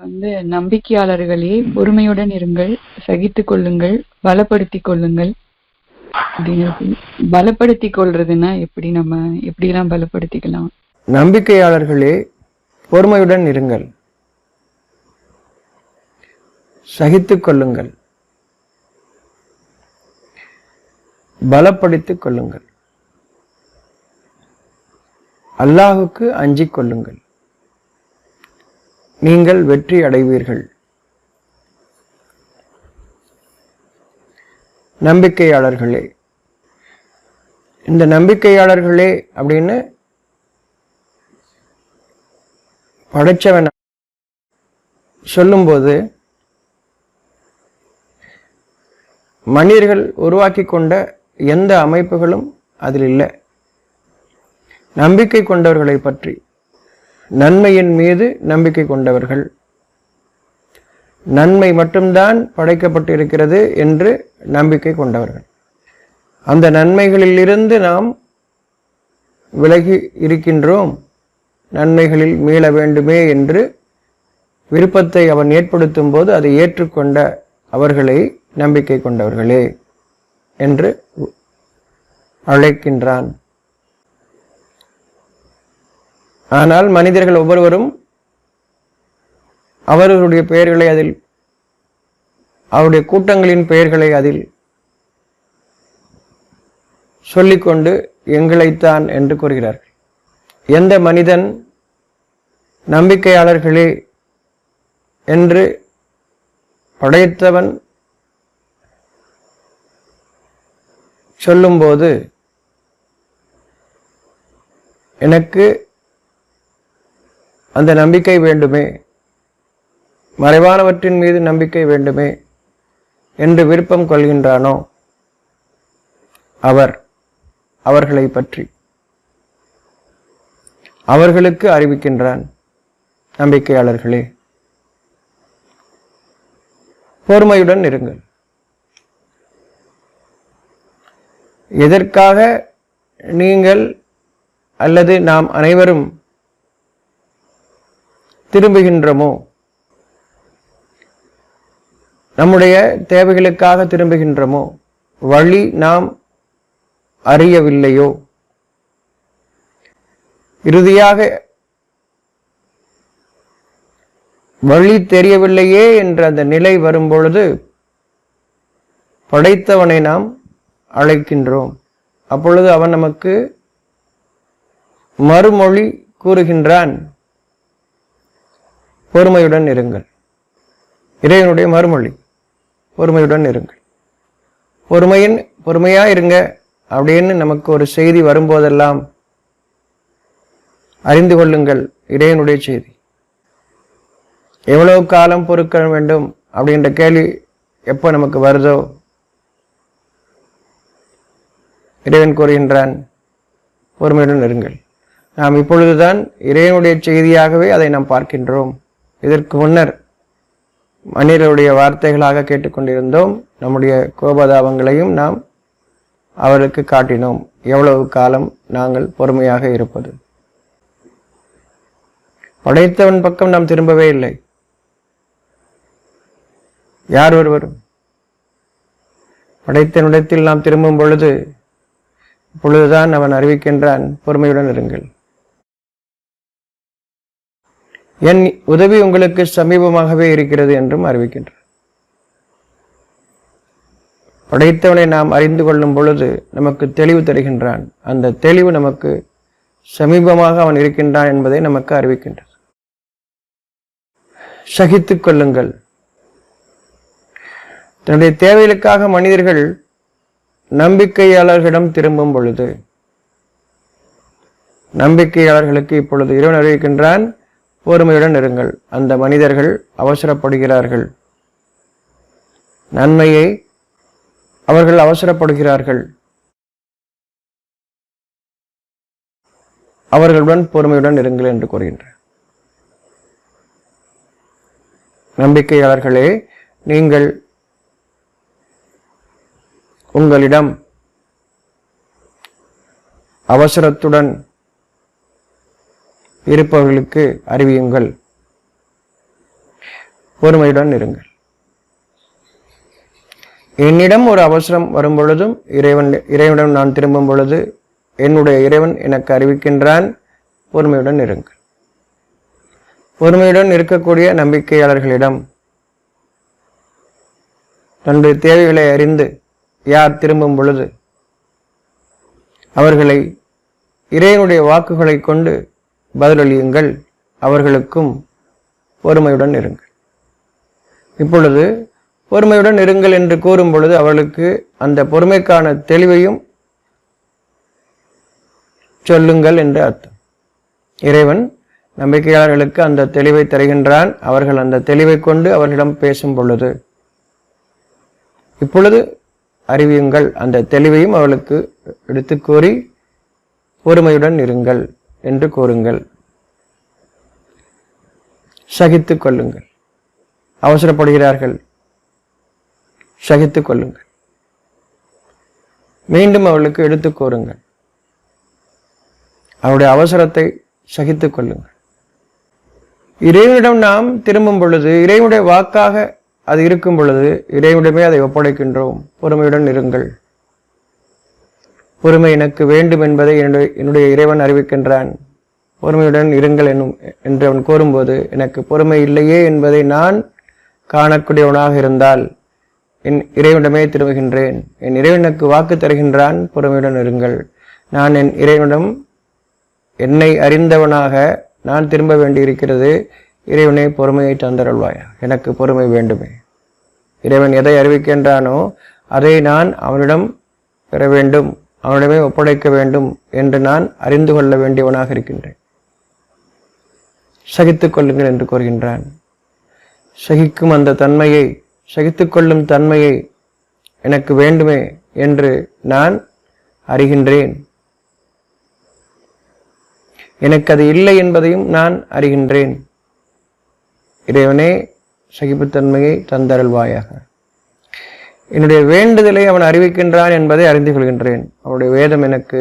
வந்து நம்பிக்கையாளர்களே பொறுமையுடன் இருங்கள் சகித்துக் கொள்ளுங்கள் பலப்படுத்தி கொள்ளுங்கள். அப்படின்னு இருக்கு. கொள்றதுன்னா எப்படி நம்ம எப்படி எல்லாம் பலப்படுத்திக்கலாம்? நம்பிக்கையாளர்களே பொறுமையுடன் இருங்கள். சகித்துக் கொள்ளுங்கள். பலப்படுத்திக் கொள்ளுங்கள். அல்லாஹுக்கு அஞ்சிக் கொள்ளுங்கள். நீங்கள் வெற்றி அடைவீர்கள். நம்பிக்கையாளர்களே இந்த நம்பிக்கையாளர்களே அப்படின்னு படைச்சவன் சொல்லும்போது மனிதர்கள் உருவாக்கி கொண்ட எந்த அமைப்புகளும் அதில் இல்லை. நம்பிக்கை கொண்டவர்களை பற்றி நன்மையின் மீது நம்பிக்கை கொண்டவர்கள். நன்மை மட்டும்தான் படைக்கப்பட்டிருக்கிறது என்று நம்பிக்கை கொண்டவர்கள். அந்த நன்மைகளிலிருந்து நாம் விலகி இருக்கின்றோம். நன்மைகளில் மீள வேண்டுமே என்று விருப்பத்தை அவன் ஏற்படுத்தும் போது அதை ஏற்றுக்கொண்ட அவர்களை நம்பிக்கை கொண்டவர்களே என்று அழைக்கின்றான். ஆனால் மனிதர்கள் ஒவ்வொருவரும் அவர்களுடைய பெயர்களை அதில் அவருடைய கூட்டங்களின் பெயர்களை அதில் சொல்லிக்கொண்டு எங்களைத்தான் என்று கூறுகிறார்கள். எந்த மனிதன் நம்பிக்கையாளர்களே என்று படைத்தவன் சொல்லும்போது எனக்கு அந்த நம்பிக்கை வேண்டுமே. மறைவானவற்றின் மீது நம்பிக்கை வேண்டுமே என்று விருப்பம் கொள்கின்றானோ? அவர் அவர்களை பற்றி. அவர்களுக்கு அறிவிக்கின்றான் நம்பிக்கையாளர்களே. பொறுமையுடன் இருங்கள். எதற்காக நீங்கள் அல்லது நாம் அனைவரும் திரும்புகின்றோமோ? நம்முடைய தேவைகளுக்காக திரும்புகின்றோமோ? வழி நாம் அறியவில்லையோ? இறுதியாக வழி தெரியவில்லையே என்ற அந்த நிலை வரும்பொழுது படைத்தவனை நாம் அழைக்கின்றோம். அப்பொழுது அவன் நமக்கு மறுமொழி கூறுகின்றான். பொறுமையுடன் இருங்கள். இறைவனுடைய மறுமொழி பொறுமையுடன் இருங்கள். பொறுமையின் பொறுமையாக இருங்க அப்படின்னு நமக்கு ஒரு செய்தி வரும்போதெல்லாம் அறிந்து கொள்ளுங்கள் இறைவனுடைய செய்தி. எவ்வளவு காலம் பொறுக்க வேண்டும் அப்படின்ற கேள்வி எப்போ நமக்கு வருதோ? இறைவன் கூறுகின்றான் பொறுமையுடன் இருங்கள். நாம் இப்பொழுதுதான் இறைவனுடைய செய்தியாகவே அதை நாம் பார்க்கின்றோம். இதற்கு முன்னர் மனிதருடைய வார்த்தைகளாக கேட்டுக்கொண்டிருந்தோம். நம்முடைய கோபதாபங்களையும் நாம் அவருக்கு காட்டினோம். எவ்வளவு காலம் நாங்கள் பொறுமையாக இருப்பது? படைத்தவன் பக்கம் நாம் திரும்பவே இல்லை. யார் ஒருவரும் படைத்தவனிடத்தில் நாம் திரும்பும் பொழுது இப்பொழுதுதான் அவன் அறிவிக்கின்றான் பொறுமையுடன் இருங்கள். என் உதவி உங்களுக்கு சமீபமாகவே இருக்கிறது என்றும் அறிவிக்கின்றார் படைத்தவனை நாம் அறிந்து கொள்ளும் பொழுது நமக்கு தெளிவு தருகின்றான். அந்த தெளிவு நமக்கு சமீபமாக அவன் இருக்கின்றான் என்பதை நமக்கு அறிவிக்கின்றது. சகித்துக் கொள்ளுங்கள். தன்னுடைய தேவைகளுக்காக மனிதர்கள் நம்பிக்கையாளர்களிடம் திரும்பும் பொழுது நம்பிக்கையாளர்களுக்கு இப்பொழுது இறைவன் அறிவிக்கின்றான் பொறுமையுடன் இருங்கள். அந்த மனிதர்கள் அவசரப்படுகிறார்கள். நன்மையை அவர்கள் அவசரப்படுகிறார்கள். அவர்களுடன் பொறுமையுடன் இருங்கள் என்று கூறுகின்றார். நம்பிக்கையாளர்களே நீங்கள் உங்களிடம் அவசரத்துடன் இருப்பவர்களுக்கு அறிவியுங்கள். பொறுமையுடன் இருங்கள். என்னிடம் ஒரு அவசரம் வரும் பொழுதும் இறைவன் இறைவனிடம் நான் திரும்பும் பொழுது என்னுடைய இறைவன் எனக்கு அறிவிக்கின்றான். பொறுமையுடன் இருங்கள். பொறுமையுடன் இருக்கக்கூடிய நம்பிக்கையாளர்களிடம் தன்னுடைய தேவைகளை அறிந்து யார் திரும்பும் பொழுது அவர்களை இறைவனுடைய வாக்குகளை கொண்டு பதிலளியுங்கள் அவர்களுக்கும் பொறுமையுடன் இருங்கள். இப்பொழுது பொறுமையுடன் இருங்கள் என்று கூறும் பொழுது அவளுக்கு அந்த பொறுமைக்கான தெளிவையும் சொல்லுங்கள் என்று அர்த்தம். இறைவன் நம்பிக்கையாளர்களுக்கு அந்த தெளிவை தருகின்றான். அவர்கள் அந்த தெளிவை கொண்டு அவர்களிடம் பேசும் பொழுது இப்பொழுது அறிவியுங்கள். அந்த தெளிவையும் அவளுக்கு எடுத்து கூறி பொறுமையுடன் இருங்கள். என்று கூறுங்கள். சகித்து கொள்ளுங்கள். அவசரப்படுகிறார்கள். சகித்துக் கொள்ளுங்கள். மீண்டும் அவளுக்கு எடுத்து கூறுங்கள். அவருடைய அவசரத்தை சகித்து கொள்ளுங்கள். இறைவனிடம் நாம் திரும்பும் பொழுது இறைவனுடைய வாக்காக அது இருக்கும் பொழுது இறைவனிடமே அதை ஒப்படைக்கின்றோம். பொறுமையுடன் இருங்கள். பொறுமை எனக்கு வேண்டும் என்பதை என்னுடைய என்னுடைய இறைவன் அறிவிக்கின்றான். பொறுமையுடன் இருங்கள் என்னும் என்று அவன் கூறும்போது எனக்கு பொறுமை இல்லையே என்பதை நான் காணக்கூடியவனாக இருந்தால் என் இறைவனிடமே திரும்புகின்றேன். என் இறைவனுக்கு வாக்கு தருகின்றான் பொறுமையுடன் இருங்கள். நான் என் இறைவனிடம் என்னை அறிந்தவனாக நான் திரும்ப வேண்டியிருக்கிறது இறைவனே பொறுமையை தந்தருள்வாய் எனக்கு பொறுமை வேண்டுமே. இறைவன் எதை அறிவிக்கின்றானோ அதை நான் அவனிடம் பெற வேண்டும். அவனிடமே ஒப்படைக்க வேண்டும் என்று நான் அறிந்து கொள்ள வேண்டியவனாக இருக்கின்றேன். சகித்து கொள்ளுங்கள் என்று கூறுகின்றான். சகிக்கும் அந்த தன்மையை சகித்து கொள்ளும் தன்மையை எனக்கு வேண்டுமே என்று நான் அறிகின்றேன். எனக்கு அது இல்லை என்பதையும் நான் அறிகின்றேன். இறைவனே சகிப்புத்தன்மையை தந்தருள்வாயாக. என்னுடைய வேண்டுதலை அவன் அறிவிக்கின்றான் என்பதை அறிந்து கொள்கின்றேன். அவனுடைய வேதம் எனக்கு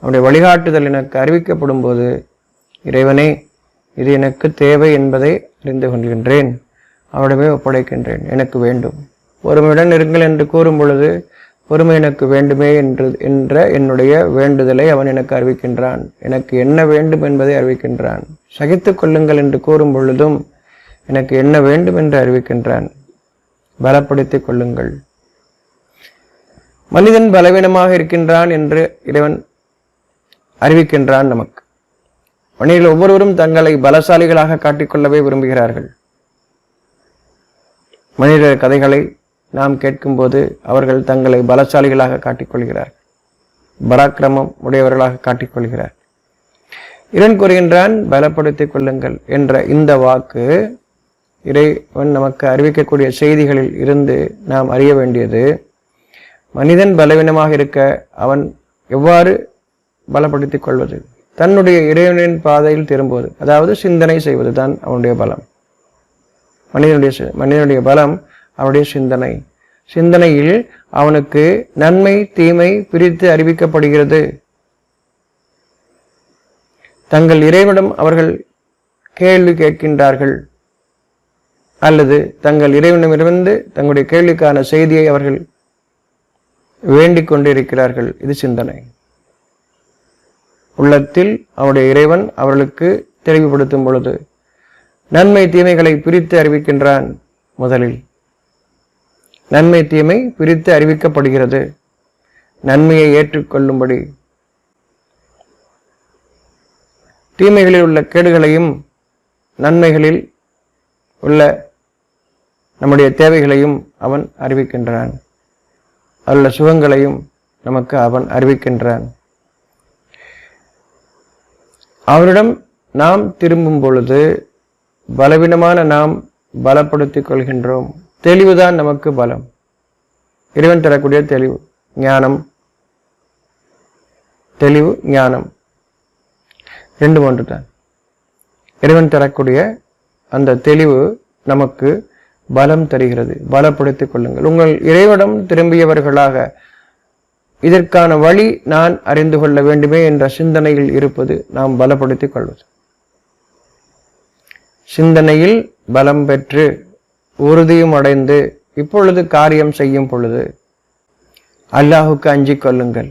அவனுடைய வழிகாட்டுதல் எனக்கு அறிவிக்கப்படும் போது இறைவனே இது எனக்கு தேவை என்பதை அறிந்து கொள்கின்றேன். அவனிடமே ஒப்படைக்கின்றேன். எனக்கு வேண்டும். பொறுமையுடன் இருங்கள் என்று கூறும் பொழுது பொறுமை எனக்கு வேண்டுமே என்று என்ற என்னுடைய வேண்டுதலை அவன் எனக்கு அறிவிக்கின்றான். எனக்கு என்ன வேண்டும் என்பதை அறிவிக்கின்றான். சகித்து கொள்ளுங்கள் என்று கூறும் பொழுதும் எனக்கு என்ன வேண்டும் என்று அறிவிக்கின்றான். பலப்படுத்திக் கொள்ளுங்கள். மனிதன் பலவீனமாக இருக்கின்றான் என்று இறைவன் அறிவிக்கின்றான் நமக்கு. மனிதர்கள் ஒவ்வொருவரும் தங்களை பலசாலிகளாக காட்டிக்கொள்ளவே விரும்புகிறார்கள். மனித கதைகளை நாம் கேட்கும்போது அவர்கள் தங்களை பலசாலிகளாக காட்டிக்கொள்கிறார்கள். பராக்கிரமம் உடையவர்களாக காட்டிக்கொள்கிறார் இறைவன் கூறுகின்றான் பலப்படுத்திக் கொள்ளுங்கள் என்ற இந்த வாக்கு இறைவன் நமக்கு அறிவிக்கக்கூடிய செய்திகளில் இருந்து நாம் அறிய வேண்டியது மனிதன் பலவீனமாக இருக்க அவன் எவ்வாறு பலப்படுத்திக் கொள்வது? தன்னுடைய இறைவனின் பாதையில் திரும்புவது அதாவது சிந்தனை செய்வது தான் அவனுடைய பலம். மனிதனுடைய மனிதனுடைய பலம் அவனுடைய சிந்தனை. சிந்தனையில் அவனுக்கு நன்மை தீமை பிரித்து அறிவிக்கப்படுகிறது. தங்கள் இறைவிடம் அவர்கள் கேள்வி கேட்கின்றார்கள். அல்லது தங்கள் இறைவனமிருந்து தங்களுடைய கேள்விக்கான செய்தியை அவர்கள் வேண்டிக் கொண்டிருக்கிறார்கள். இது சிந்தனை. உள்ளத்தில் அவருடைய இறைவன் அவர்களுக்கு தெளிவுபடுத்தும் பொழுது நன்மை தீமைகளை பிரித்து அறிவிக்கின்றான் முதலில். நன்மை தீமை பிரித்து அறிவிக்கப்படுகிறது. நன்மையை ஏற்றுக்கொள்ளும்படி. தீமைகளில் உள்ள கேடுகளையும் நன்மைகளில் உள்ள நம்முடைய தேவைகளையும் அவன் அறிவிக்கின்றான். அல்ல சுகங்களையும் நமக்கு அவன் அறிவிக்கின்றான். அவனிடம் நாம் திரும்பும் பொழுது பலவீனமான நாம் பலப்படுத்திக் கொள்கின்றோம். தெளிவுதான் நமக்கு பலம். இறைவன் தரக்கூடிய தெளிவு ஞானம். தெளிவு ஞானம். ரெண்டு ஒன்று தான் இறைவன் தரக்கூடிய அந்த தெளிவு நமக்கு பலம் தருகிறது. பலப்படுத்திக் கொள்ளுங்கள். உங்கள் இறைவனிடம் திரும்பியவர்களாக இதற்கான வழி நான் அறிந்து கொள்ள வேண்டுமே என்ற சிந்தனையில் இருப்பது நாம் பலப்படுத்திக் கொள்வது. சிந்தனையில் பலம் பெற்று உறுதியும் அடைந்து இப்பொழுது காரியம் செய்யும் பொழுது அல்லாஹுக்கு அஞ்சிக் கொள்ளுங்கள்.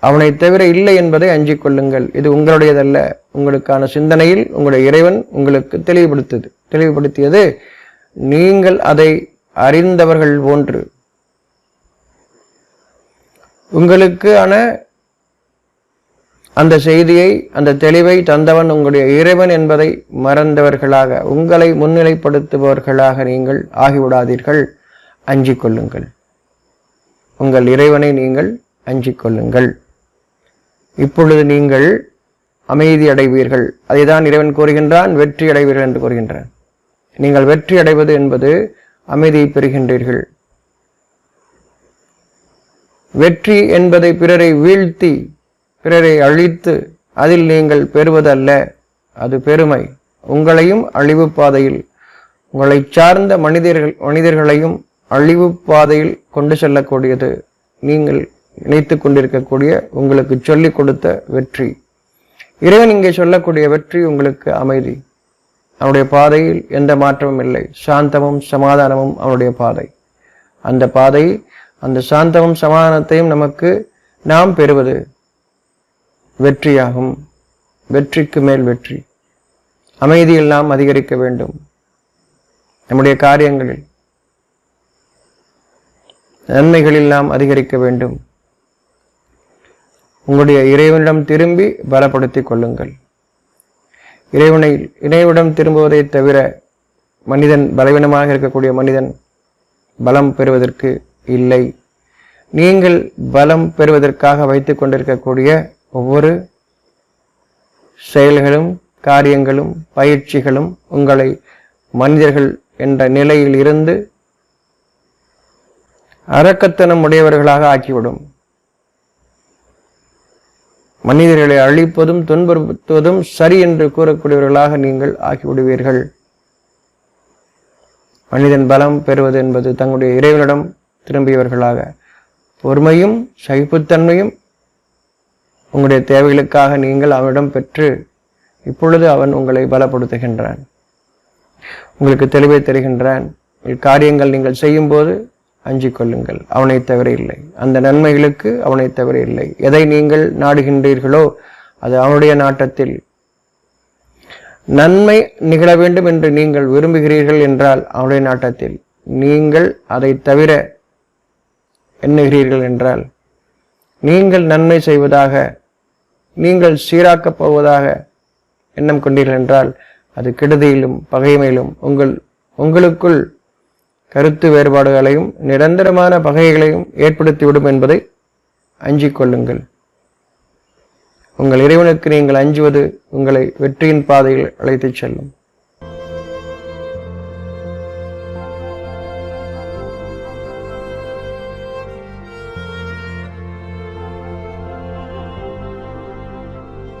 அவனை தவிர இல்லை என்பதை அஞ்சிக் கொள்ளுங்கள். இது உங்களுடையதல்ல. உங்களுக்கான சிந்தனையில் உங்களுடைய இறைவன் உங்களுக்கு தெளிவுபடுத்தது. தெளிவுபடுத்தியது. நீங்கள் அதை அறிந்தவர்கள் போன்று. உங்களுக்கான அந்த செய்தியை அந்த தெளிவை தந்தவன் உங்களுடைய இறைவன் என்பதை மறந்தவர்களாக உங்களை முன்னிலைப்படுத்துபவர்களாக நீங்கள் ஆகிவிடாதீர்கள். அஞ்சிக் கொள்ளுங்கள். உங்கள் இறைவனை நீங்கள் அஞ்சிக் கொள்ளுங்கள். இப்பொழுது நீங்கள் அமைதி அடைவீர்கள். அதைதான் இறைவன் கூறுகின்றான் வெற்றி அடைவீர்கள் என்று கூறுகின்றான். நீங்கள் வெற்றி அடைவது என்பது அமைதியை பெறுகின்றீர்கள். வெற்றி என்பதை பிறரை வீழ்த்தி பிறரை அழித்து அதில் நீங்கள் பெறுவதல்ல. அது பெருமை. உங்களையும் அழிவு பாதையில் உங்களை சார்ந்த மனிதர்கள் மனிதர்களையும் அழிவு பாதையில் கொண்டு செல்லக்கூடியது. நீங்கள் நினைத்து கொண்டிருக்கக்கூடிய உங்களுக்கு சொல்லிக் கொடுத்த வெற்றி. இறைவன் இங்கே சொல்லக்கூடிய வெற்றி உங்களுக்கு அமைதி. அவனுடைய பாதையில் எந்த மாற்றமும் இல்லை. சாந்தமும் சமாதானமும் அவனுடைய பாதை. அந்த பாதை அந்த சாந்தமும் சமாதானத்தையும் நமக்கு நாம் பெறுவது வெற்றியாகும். வெற்றிக்கு மேல் வெற்றி. அமைதியில் நாம் அதிகரிக்க வேண்டும். நம்முடைய காரியங்களில் நன்மைகளில் நாம் அதிகரிக்க வேண்டும். உங்களுடைய இறைவனிடம் திரும்பி பலப்படுத்திக் கொள்ளுங்கள். இறைவனை இணையுடன் திரும்புவதை தவிர மனிதன் பலவீனமாக இருக்கக்கூடிய மனிதன் பலம் பெறுவதற்கு இல்லை. நீங்கள் பலம் பெறுவதற்காக வைத்து கொண்டிருக்கக்கூடிய ஒவ்வொரு செயல்களும் காரியங்களும் பயிற்சிகளும் உங்களை மனிதர்கள் என்ற நிலையில் இருந்து அரக்கத்தனம் உடையவர்களாக ஆக்கிவிடும். மனிதர்களை அழிப்பதும் துன்புறுத்துவதும் சரி என்று கூறக்கூடியவர்களாக நீங்கள் ஆகிவிடுவீர்கள். மனிதன் பலம் பெறுவது என்பது தங்களுடைய இறைவனிடம் திரும்பியவர்களாக பொறுமையும் சகிப்புத்தன்மையும் உங்களுடைய தேவைகளுக்காக நீங்கள் அவனிடம் பெற்று இப்பொழுது அவன் உங்களை பலப்படுத்துகின்றான். உங்களுக்கு தெளிவை தருகின்றான். காரியங்கள் நீங்கள் செய்யும்போது அஞ்சிக் கொள்ளுங்கள். அவனை தவிர இல்லை. அந்த நன்மைகளுக்கு அவனை தவிர இல்லை. எதை நீங்கள் நாடுகின்றீர்களோ அது அவனுடைய நாட்டத்தில் நன்மை நிகழ வேண்டும் என்று நீங்கள் விரும்புகிறீர்கள் என்றால் அவனுடைய நாட்டத்தில் நீங்கள் அதை தவிர எண்ணுகிறீர்கள் என்றால் நீங்கள் நன்மை செய்வதாக நீங்கள் சீராக்கப் போவதாக எண்ணம் கொண்டீர்கள் என்றால் அது கெடுதியிலும் பகைமையிலும் உங்கள் உங்களுக்குள் கருத்து வேறுபாடுகளையும் நிரந்தரமான பகைகளையும் ஏற்படுத்திவிடும் என்பதை அஞ்சிக் கொள்ளுங்கள். உங்கள் இறைவனுக்கு நீங்கள் அஞ்சுவது உங்களை வெற்றியின் பாதையில் அழைத்துச் செல்லும்.